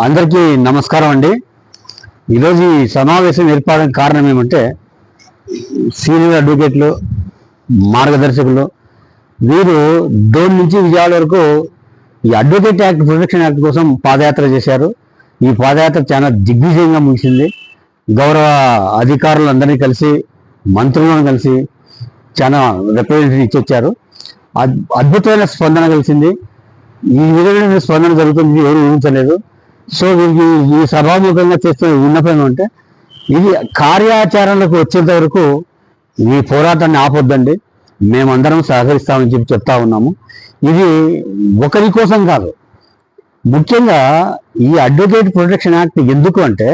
అందరికీ నమస్కారం అండి. ఈరోజు ఈ సమావేశం ఏర్పడడానికి కారణం ఏమంటే సీనియర్ అడ్వకేట్లు మార్గదర్శకులు వీరు డోన్ నుంచి విజయవాడ వరకు ఈ అడ్వకేట్ యాక్ట్ ప్రొటెక్షన్ యాక్ట్ కోసం పాదయాత్ర చేశారు. ఈ పాదయాత్ర చాలా దిగ్విజయంగా ముగిసింది. గౌరవ అధికారులందరినీ కలిసి మంత్రులను కలిసి చాలా రిప్రజెంటేషన్ ఇచ్చొచ్చారు అద్- అద్భుతమైన స్పందన కలిసింది. ఈ విధమైన స్పందన జరుగుతుంది ఎవరు ఊహించలేదు. సో వీరికి ఈ సభాముఖంగా చేస్తున్న విన్నపం అంటే ఇది కార్యాచరణకు వచ్చేంత వరకు ఈ పోరాటాన్ని ఆపొద్దండి. మేమందరం సహకరిస్తామని చెప్పి చెప్తా ఉన్నాము. ఇది ఒకరి కోసం కాదు. ముఖ్యంగా ఈ అడ్వకేట్ ప్రొటెక్షన్ యాక్ట్ ఎందుకు అంటే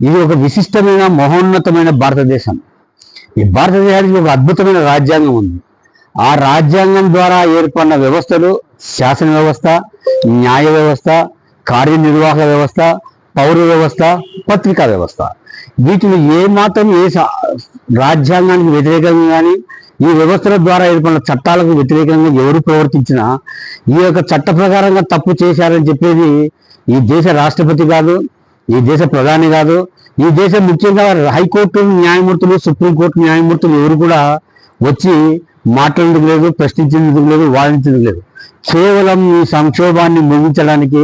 ఇది ఒక విశిష్టమైన మహోన్నతమైన భారతదేశం. ఈ భారతదేశానికి ఒక అద్భుతమైన రాజ్యాంగం ఉంది. ఆ రాజ్యాంగం ద్వారా ఏర్పడిన వ్యవస్థలు శాసన వ్యవస్థ న్యాయ వ్యవస్థ కార్యనిర్వాహక వ్యవస్థ పౌర వ్యవస్థ పత్రికా వ్యవస్థ. వీటిని ఏ మాత్రం ఏ రాజ్యాంగానికి వ్యతిరేకంగా కానీ ఈ వ్యవస్థల ద్వారా ఏర్పడిన చట్టాలకు వ్యతిరేకంగా ఎవరు ప్రవర్తించినా ఈ యొక్క చట్ట ప్రకారంగా తప్పు చేశారని చెప్పేది ఈ దేశ రాష్ట్రపతి కాదు ఈ దేశ ప్రధాని కాదు ఈ దేశం ముఖ్యంగా హైకోర్టు న్యాయమూర్తులు సుప్రీంకోర్టు న్యాయమూర్తులు ఎవరు కూడా వచ్చి మాట్లాడేందుకు లేదు ప్రశ్నించేందుకు లేదు వాదించేందుకు లేదు. కేవలం ఈ సంక్షోభాన్ని ముగించడానికి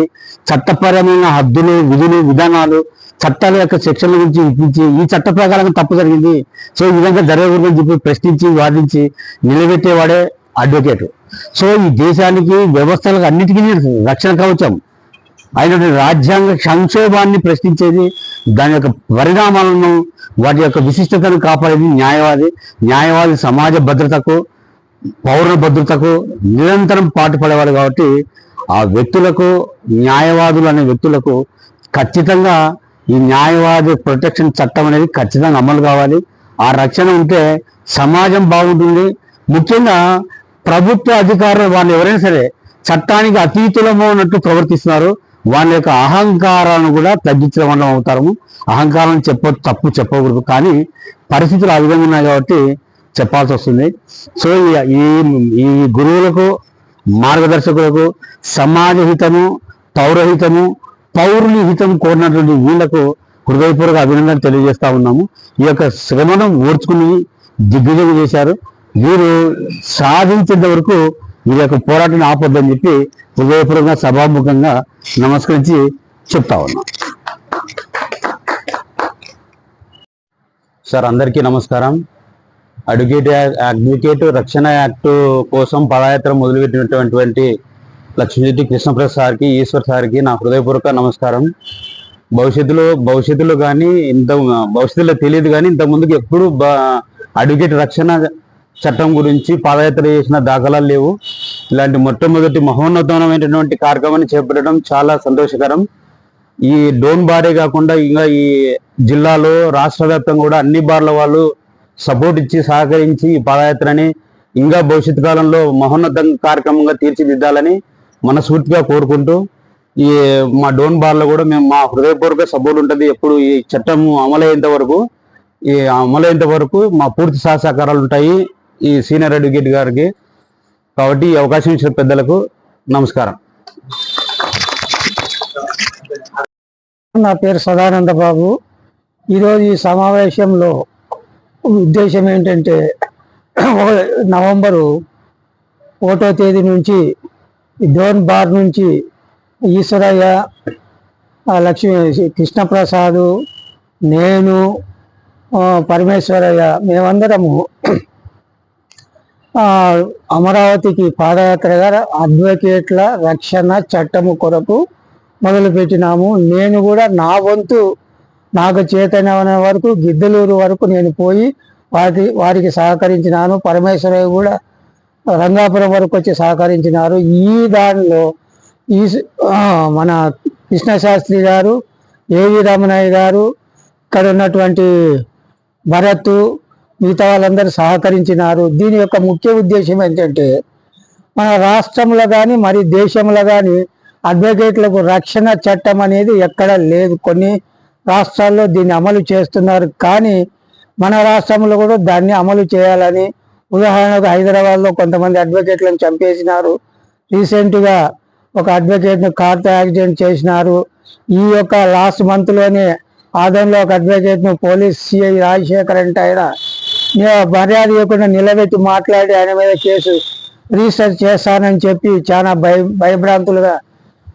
చట్టపరమైన హద్దులు విధులు విధానాలు చట్టాల యొక్క శిక్షణ గురించి ఇప్పించి ఈ చట్ట ప్రకారం తప్పు జరిగింది సో ఈ విధంగా జరగకూడదని చెప్పి ప్రశ్నించి వాదించి నిలబెట్టేవాడే అడ్వకేట్ సో ఈ దేశానికి వ్యవస్థలకు అన్నిటికీ రక్షణ కవచం. అయినటువంటి రాజ్యాంగ సంక్షోభాన్ని ప్రశ్నించేది దాని యొక్క పరిణామాలను వాటి యొక్క విశిష్టతను కాపాడేది న్యాయవాది. న్యాయవాది సమాజ భద్రతకు పౌర భద్రతకు నిరంతరం పాటుపడేవాడు కాబట్టి ఆ వ్యక్తులకు న్యాయవాదులు అనే వ్యక్తులకు ఖచ్చితంగా ఈ న్యాయవాది ప్రొటెక్షన్ చట్టం అనేది ఖచ్చితంగా అమలు కావాలి. ఆ రక్షణ ఉంటే సమాజం బాగుంటుంది. ముఖ్యంగా ప్రభుత్వ అధికారులు వాళ్ళు ఎవరైనా సరే చట్టానికి అతీతులము అన్నట్టు ప్రవర్తిస్తున్నారు. వాళ్ళ యొక్క అహంకారాన్ని కూడా తగ్గించడం వల్ల అవుతారు అహంకారం చెప్ప తప్పు చెప్పకూడదు. కానీ పరిస్థితులు ఆ విధంగా ఉన్నాయి కాబట్టి చెప్పాల్సి వస్తుంది. సో ఈ- ఈ గురువులకు మార్గదర్శకులకు సమాజ హితము పౌరహితము పౌరుని హితం కోరినటువంటి వీళ్ళకు హృదయపూర్వక అభినందనలు తెలియజేస్తా ఉన్నాము. ఈ యొక్క శ్రమను ఓర్చుకుని దిగ్విజయం చేశారు. వీరు సాధించేంత వరకు వీరి యొక్క పోరాటాన్ని ఆపొద్దని చెప్పి హృదయపూర్వకంగా సభాముఖంగా నమస్కరించి చెప్తా ఉన్నా. సార్ అందరికీ నమస్కారం. అడ్వకేట్ అడ్వకేట్ రక్షణ యాక్ట్ కోసం పదయాత్ర మొదలుపెట్టినటువంటి లక్ష్మీరెడ్డి కృష్ణప్రసాద్ సార్కి ఈశ్వర్ సార్కి నా హృదయపూర్వక నమస్కారం. భవిష్యత్తులో భవిష్యత్తులో కానీ ఇంత భవిష్యత్తులో తెలియదు కానీ ఇంత ముందుకు ఎప్పుడు అడ్వకేట్ రక్షణ చట్టం గురించి పాదయాత్ర చేసిన దాఖలాలు లేవు. ఇలాంటి మొట్టమొదటి మహోన్నతమైనటువంటి కార్యక్రమాన్ని చేపట్టడం చాలా సంతోషకరం. ఈ డోన్ బారే కాకుండా ఇంకా ఈ జిల్లాలో రాష్ట్ర వ్యాప్తంగా కూడా అన్ని బార్ల వాళ్ళు సపోర్ట్ ఇచ్చి సహకరించి ఈ పాదయాత్రని ఇంకా భవిష్యత్ కాలంలో మహోన్నత కార్యక్రమంగా తీర్చిదిద్దాలని మనస్ఫూర్తిగా కోరుకుంటూ ఈ మా డోన్ బార్లో కూడా మేము మా హృదయపూర్వక సపోర్ట్ ఉంటుంది. ఎప్పుడు ఈ చట్టం అమలయ్యేంత వరకు ఈ అమలయ్యేంత వరకు మా పూర్తి సహసహకారాలు ఉంటాయి. ఈ సీనియర్ అడ్వకేట్ గారికి కాబట్టి ఈ అవకాశం ఇచ్చిన పెద్దలకు నమస్కారం. నా పేరు సదానంద బాబు. ఈరోజు ఈ సమావేశంలో ఉద్దేశం ఏంటంటే నవంబరు ఒకటో తేదీ నుంచి డ్రోన్ బార్ నుంచి ఈశ్వరయ్య లక్ష్మి లక్ష్మీ నేను పరమేశ్వరయ్య మేమందరము అమరావతికి పాదయాత్రగా అడ్వకేట్ల రక్షణ చట్టము కొరకు మొదలుపెట్టినాము. నేను కూడా నా వంతు నాకు చేతనైన వరకు గిద్దలూరు వరకు నేను పోయి వాటి వారికి సహకరించినాను. పరమేశ్వరయ్య కూడా రంగాపురం వరకు వచ్చి సహకరించినారు. ఈ దానిలో ఈ మన కృష్ణశాస్త్రి గారు ఏవి రమణయ్య గారు ఇక్కడ ఉన్నటువంటి భరత్ మిగతా వాళ్ళందరూ సహకరించినారు. దీని యొక్క ముఖ్య ఉద్దేశం ఏంటంటే మన రాష్ట్రంలో కానీ మరి దేశంలో కానీ అడ్వకేట్లకు రక్షణ చట్టం అనేది ఎక్కడ లేదు. కొన్ని రాష్ట్రాల్లో దీన్ని అమలు చేస్తున్నారు. కానీ మన రాష్ట్రంలో కూడా దాన్ని అమలు చేయాలని ఉదాహరణకు హైదరాబాద్లో కొంతమంది అడ్వకేట్లను చంపేసినారు. రీసెంట్గా ఒక అడ్వకేట్ను కార్తో యాక్సిడెంట్ చేసినారు. ఈ యొక్క లాస్ట్ మంత్లోనే ఆదంలో ఒక అడ్వకేట్ను పోలీస్ సిఐ రాజశేఖర్ అంటే ఆయన మర్యాద ఇవ్వకుండా నిలబెట్టి మాట్లాడి ఆయన మీద కేసు రిజిస్టర్ చేస్తానని చెప్పి చాలా భయ భయభ్రాంతులుగా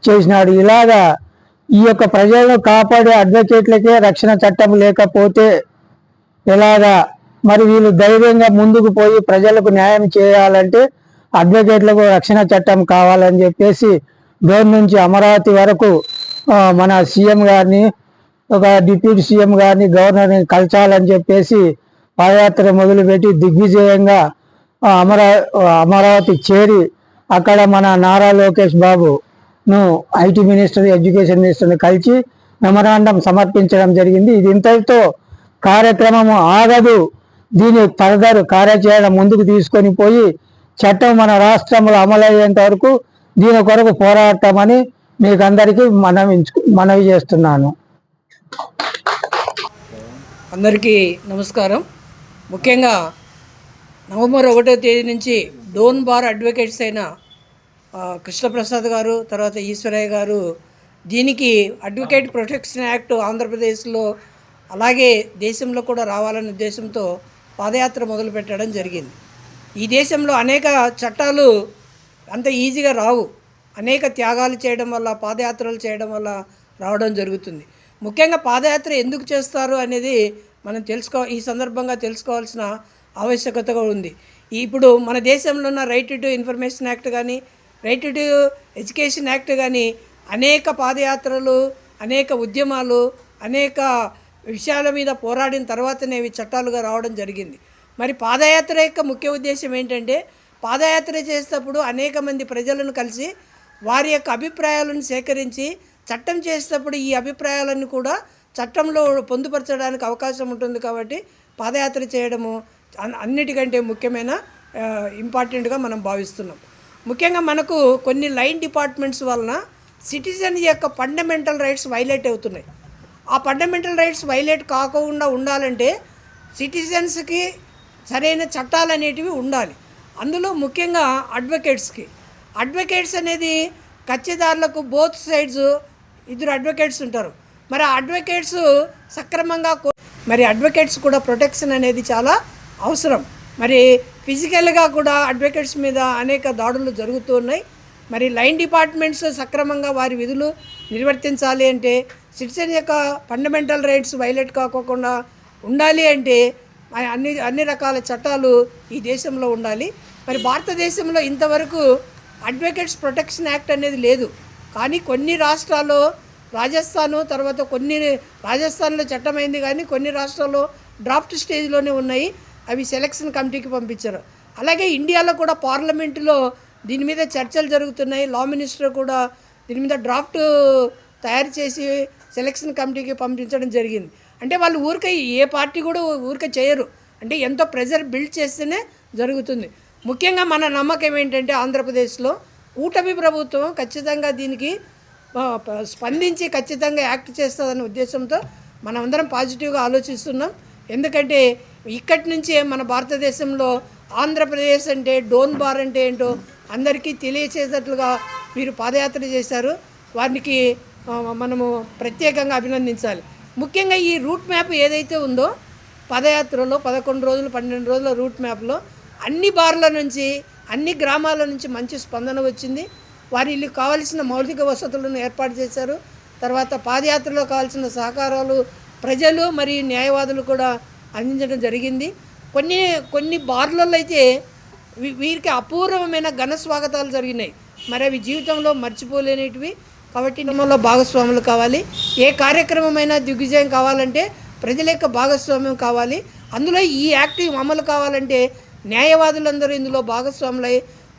చేసినాడు. ఇలాగా ఈ యొక్క ప్రజలను కాపాడే అడ్వకేట్లకే రక్షణ చట్టం లేకపోతే ఎలాగా? మరి వీళ్ళు ధైర్యంగా ముందుకు పోయి ప్రజలకు న్యాయం చేయాలంటే అడ్వకేట్లకు రక్షణ చట్టం కావాలని చెప్పేసి డోర్ నుంచి అమరావతి వరకు మన సీఎం గారిని ఒక డిప్యూటీ సీఎం గారిని గవర్నర్ని కలచాలని చెప్పేసి పాదయాత్ర మొదలుపెట్టి దిగ్విజయంగా అమరా అమరావతి చేరి అక్కడ మన నారా లోకేష్ బాబును ఐటీ మినిస్టర్ ఎడ్యుకేషన్ మినిస్టర్ని కలిసి మెమరాండం సమర్పించడం జరిగింది. ఇది ఇంతటితో కార్యక్రమము ఆగదు. దీని ఫర్దర్ కార్యాచరణ ముందుకు తీసుకొని పోయి చట్టం మన రాష్ట్రంలో అమలయ్యేంత వరకు దీని కొరకు పోరాడతామని మీకు అందరికీ మనవించు మనవి చేస్తున్నాను. అందరికీ నమస్కారం. ముఖ్యంగా నవంబర్ ఒకటో తేదీ నుంచి డోన్ బార్ అడ్వకేట్స్ అయిన కృష్ణప్రసాద్ గారు తర్వాత ఈశ్వరయ్య గారు దీనికి అడ్వకేట్ ప్రొటెక్షన్ యాక్ట్ ఆంధ్రప్రదేశ్లో అలాగే దేశంలో కూడా రావాలనే ఉద్దేశంతో పాదయాత్ర మొదలు పెట్టడం జరిగింది. ఈ దేశంలో అనేక చట్టాలు అంత ఈజీగా రావు. అనేక త్యాగాలు చేయడం వల్ల పాదయాత్రలు చేయడం వల్ల రావడం జరుగుతుంది. ముఖ్యంగా పాదయాత్ర ఎందుకు చేస్తారు అనేది మనం తెలుసుకో ఈ సందర్భంగా తెలుసుకోవాల్సిన ఆవశ్యకతగా ఉంది. ఇప్పుడు మన దేశంలో ఉన్న రైట్ టు ఇన్ఫర్మేషన్ యాక్ట్ కానీ రైట్ టు ఎడ్యుకేషన్ యాక్ట్ కానీ అనేక పాదయాత్రలు అనేక ఉద్యమాలు అనేక విషయాల మీద పోరాడిన తర్వాతనే ఇవి చట్టాలుగా రావడం జరిగింది. మరి పాదయాత్ర యొక్క ముఖ్య ఉద్దేశం ఏంటంటే పాదయాత్ర చేసేటప్పుడు అనేక మంది ప్రజలను కలిసి వారి యొక్క అభిప్రాయాలను సేకరించి చట్టం చేసేటప్పుడు ఈ అభిప్రాయాలను కూడా చట్టంలో పొందుపరచడానికి అవకాశం ఉంటుంది కాబట్టి పాదయాత్ర చేయడము అన్నిటికంటే ముఖ్యమైన ఇంపార్టెంట్గా మనం భావిస్తున్నాం. ముఖ్యంగా మనకు కొన్ని లైన్ డిపార్ట్మెంట్స్ వలన సిటిజన్ యొక్క ఫండమెంటల్ రైట్స్ వైలేట్ అవుతున్నాయి. ఆ ఫండమెంటల్ రైట్స్ వైలేట్ కాకుండా ఉండాలంటే సిటిజన్స్కి సరైన చట్టాలు అనేటివి ఉండాలి. అందులో ముఖ్యంగా అడ్వకేట్స్కి. అడ్వకేట్స్ అనేది కచ్చిదారులకు బోత్ సైడ్స్ ఇద్దరు అడ్వకేట్స్ ఉంటారు. మరి అడ్వకేట్స్ సక్రమంగా మరి అడ్వకేట్స్ కూడా ప్రొటెక్షన్ అనేది చాలా అవసరం. మరి ఫిజికల్గా కూడా అడ్వకేట్స్ మీద అనేక దాడులు జరుగుతూ ఉన్నాయి. మరి లైన్ డిపార్ట్మెంట్స్ సక్రమంగా వారి విధులు నిర్వర్తించాలి అంటే సిటిజన్ యొక్క ఫండమెంటల్ రైట్స్ వైలేట్ కాకోకుండా ఉండాలి అంటే అన్ని అన్ని రకాల చట్టాలు ఈ దేశంలో ఉండాలి. మరి భారతదేశంలో ఇంతవరకు అడ్వకేట్స్ ప్రొటెక్షన్ యాక్ట్ అనేది లేదు. కానీ కొన్ని రాష్ట్రాల్లో రాజస్థాను తర్వాత కొన్ని రాజస్థాన్లో చట్టమైంది కానీ కొన్ని రాష్ట్రాల్లో డ్రాఫ్ట్ స్టేజ్లోనే ఉన్నాయి. అవి సెలక్షన్ కమిటీకి పంపించారు. అలాగే ఇండియాలో కూడా పార్లమెంటులో దీని మీద చర్చలు జరుగుతున్నాయి. లా మినిస్టర్ కూడా దీని మీద డ్రాఫ్ట్ తయారు చేసి సెలక్షన్ కమిటీకి పంపించడం జరిగింది. అంటే వాళ్ళు ఊరికే ఏ పార్టీ కూడా ఊరికే చేయరు. అంటే ఎంతో ప్రెజర్ బిల్డ్ చేస్తేనే జరుగుతుంది. ముఖ్యంగా మన నమ్మకం ఏంటంటే ఆంధ్రప్రదేశ్లో కూటమి ప్రభుత్వం ఖచ్చితంగా దీనికి స్పందించి ఖచ్చితంగా యాక్ట్ చేస్తుందనే ఉద్దేశంతో మనం అందరం పాజిటివ్గా ఆలోచిస్తున్నాం. ఎందుకంటే ఇక్కడి నుంచే మన భారతదేశంలో ఆంధ్రప్రదేశ్ అంటే డోన్ బార్ అంటే ఏంటో అందరికీ తెలియచేసేటట్లుగా మీరు పాదయాత్ర చేశారు. వారికి మనము ప్రత్యేకంగా అభినందించాలి. ముఖ్యంగా ఈ రూట్ మ్యాప్ ఏదైతే ఉందో పదయాత్రలో పదకొండు రోజులు పన్నెండు రోజుల రూట్ మ్యాప్లో అన్ని బార్ల నుంచి అన్ని గ్రామాల నుంచి మంచి స్పందన వచ్చింది. వారి ఇల్లు కావలసిన మౌలిక వసతులను ఏర్పాటు చేశారు. తర్వాత పాదయాత్రలో కావాల్సిన సహకారాలు ప్రజలు మరియు న్యాయవాదులు కూడా అందించడం జరిగింది. కొన్ని కొన్ని బార్లలో అయితే వీరికి అపూర్వమైన ఘన స్వాగతాలు జరిగినాయి. మరి అవి జీవితంలో మర్చిపోలేనిటివి. కాబట్టి నియమంలో భాగస్వాములు కావాలి. ఏ కార్యక్రమమైనా దిగ్విజయం కావాలంటే ప్రజల యొక్క భాగస్వామ్యం కావాలి. అందులో ఈ యాక్ట్ అమలు కావాలంటే న్యాయవాదులందరూ ఇందులో భాగస్వాములై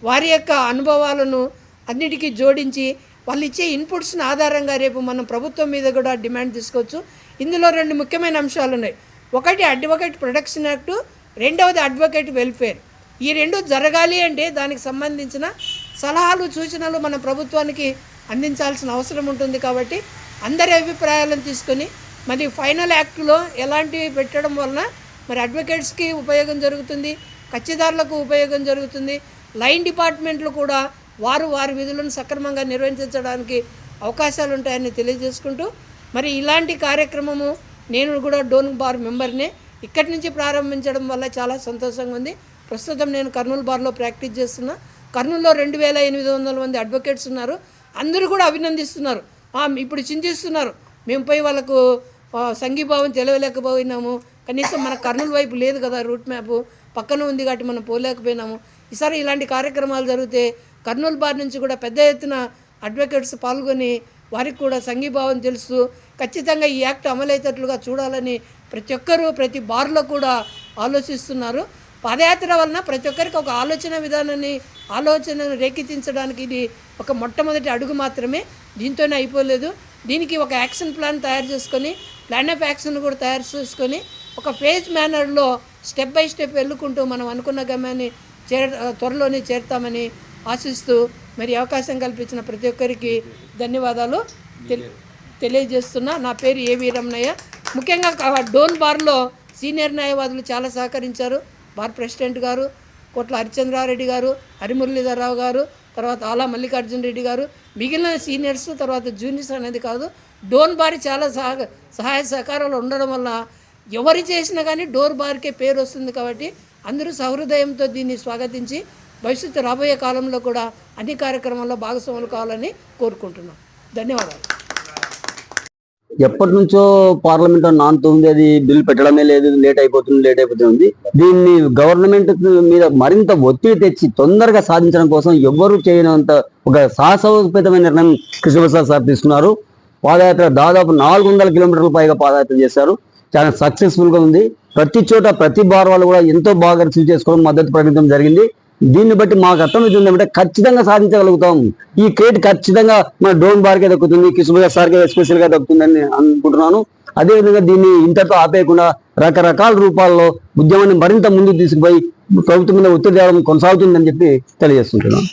వారి యొక్క అనుభవాలను అన్నిటికీ జోడించి వాళ్ళు ఇచ్చే ఇన్పుట్స్ని ఆధారంగా రేపు మనం ప్రభుత్వం మీద కూడా డిమాండ్ తీసుకోవచ్చు. ఇందులో రెండు ముఖ్యమైన అంశాలు ఉన్నాయి. ఒకటి అడ్వకేట్ ప్రొటెక్షన్ యాక్టు రెండవది అడ్వకేట్ వెల్ఫేర్ ఈ రెండు జరగాలి అంటే దానికి సంబంధించిన సలహాలు సూచనలు మన ప్రభుత్వానికి అందించాల్సిన అవసరం ఉంటుంది కాబట్టి అందరి అభిప్రాయాలను తీసుకొని మరి ఫైనల్ యాక్ట్లో ఎలాంటివి పెట్టడం వలన మరి అడ్వకేట్స్కి ఉపయోగం జరుగుతుంది కచ్చిదారులకు ఉపయోగం జరుగుతుంది లైన్ డిపార్ట్మెంట్లు కూడా వారు వారి విధులను సక్రమంగా నిర్వహించడానికి అవకాశాలు ఉంటాయని తెలియజేసుకుంటూ మరి ఇలాంటి కార్యక్రమము నేను కూడా డోన్ బార్ మెంబర్నే ఇక్కడి నుంచి ప్రారంభించడం వల్ల చాలా సంతోషంగా ఉంది. ప్రస్తుతం నేను కర్నూలు బార్లో ప్రాక్టీస్ చేస్తున్నా. కర్నూలులో రెండు వేల ఎనిమిది వందల మంది అడ్వకేట్స్ ఉన్నారు. అందరూ కూడా అభినందిస్తున్నారు. ఇప్పుడు చింతిస్తున్నారు. మేము పోయి వాళ్ళకు సంఘీభావం తెలియలేకపోయినాము కనీసం మన కర్నూలు వైపు లేదు కదా రూట్ మ్యాప్. పక్కన ఉంది కాబట్టి మనం పోలేకపోయినాము. ఈసారి ఇలాంటి కార్యక్రమాలు జరిగితే కర్నూలు బార్ నుంచి కూడా పెద్ద ఎత్తున అడ్వకేట్స్ పాల్గొని వారికి కూడా సంఘీభావం తెలుసు ఖచ్చితంగా ఈ యాక్ట్ అమలయ్యేటట్లుగా చూడాలని ప్రతి ఒక్కరూ ప్రతి బార్లో కూడా ఆలోచిస్తున్నారు. పాదయాత్ర వలన ప్రతి ఒక్కరికి ఒక ఆలోచన విధానాన్ని ఆలోచనను రేకెత్తించడానికి ఇది ఒక మొట్టమొదటి అడుగు మాత్రమే. దీంతోనే అయిపోలేదు. దీనికి ఒక యాక్షన్ ప్లాన్ తయారు చేసుకొని ప్లాన్ ఆఫ్ యాక్షన్ కూడా తయారు చేసుకొని ఒక ఫేజ్ మేనర్లో స్టెప్ బై స్టెప్ వెళ్ళుకుంటూ మనం అనుకున్న గమ్యాన్ని చేర త్వరలోనే చేరుతామని ఆశిస్తూ మరి అవకాశం కల్పించిన ప్రతి ఒక్కరికి ధన్యవాదాలు. తెలియజేస్తున్నా. నా పేరు ఏ వీరమణయ్య ముఖ్యంగా డోన్ బార్లో సీనియర్ న్యాయవాదులు చాలా సహకరించారు. బార్ ప్రెసిడెంట్ గారు కోట్ల హరిచంద్రారెడ్డి గారు హరిమురళీధరరావు గారు తర్వాత ఆలా మల్లికార్జున రెడ్డి గారు మిగిలిన సీనియర్స్ తర్వాత జూనియర్స్ అనేది కాదు. డోన్ బార్ చాలా సహ సహాయ సహకారాలు ఉండడం వల్ల ఎవరు చేసినా కానీ డోర్ బార్కే పేరు వస్తుంది కాబట్టి అందరూ సహృదయంతో దీన్ని స్వాగతించి భవిష్యత్తు రాబోయే కాలంలో కూడా అన్ని కార్యక్రమాల్లో భాగస్వాములు కావాలని కోరుకుంటున్నాం. ధన్యవాదాలు. ఎప్పటి నుంచో పార్లమెంట్ నానుతుంది అది బిల్ పెట్టడమే లేదు లేట్ అయిపోతుంది లేట్ అయిపోతుంది దీన్ని గవర్నమెంట్ మీద మరింత ఒత్తిడి తెచ్చి తొందరగా సాధించడం కోసం ఎవ్వరూ చేయనంత ఒక సాహసోపేతమైన నిర్ణయం కృష్ణప్రసాద్ సార్ తీసుకున్నారు. పాదయాత్ర దాదాపు నాలుగు వందల కిలోమీటర్ల పైగా పాదయాత్ర చేశారు. చాలా సక్సెస్ఫుల్గా ఉంది. ప్రతి చోట ప్రతి బార్ వాళ్ళు కూడా ఎంతో బాగా రిసీవ్ చేసుకోవడం మద్దతు ప్రకటించడం జరిగింది. దీన్ని బట్టి మాకు అర్థమవుతుంది ఏమంటే ఖచ్చితంగా సాధించగలుగుతాం. ఈ క్రేట్ ఖచ్చితంగా మన డోన్ బార్కే దక్కుతుంది కిషోర్ సార్కే స్పెషల్గా దక్కుతుందని అనుకుంటున్నాను. అదేవిధంగా దీన్ని ఇంతతో ఆపేయకుండా రకరకాల రూపాల్లో ఉద్యమాన్ని మరింత ముందుకు తీసుకుపోయి ప్రభుత్వం మీద ఒత్తిడి తేవడం కొనసాగుతుందని చెప్పి తెలియజేస్తుంటున్నాను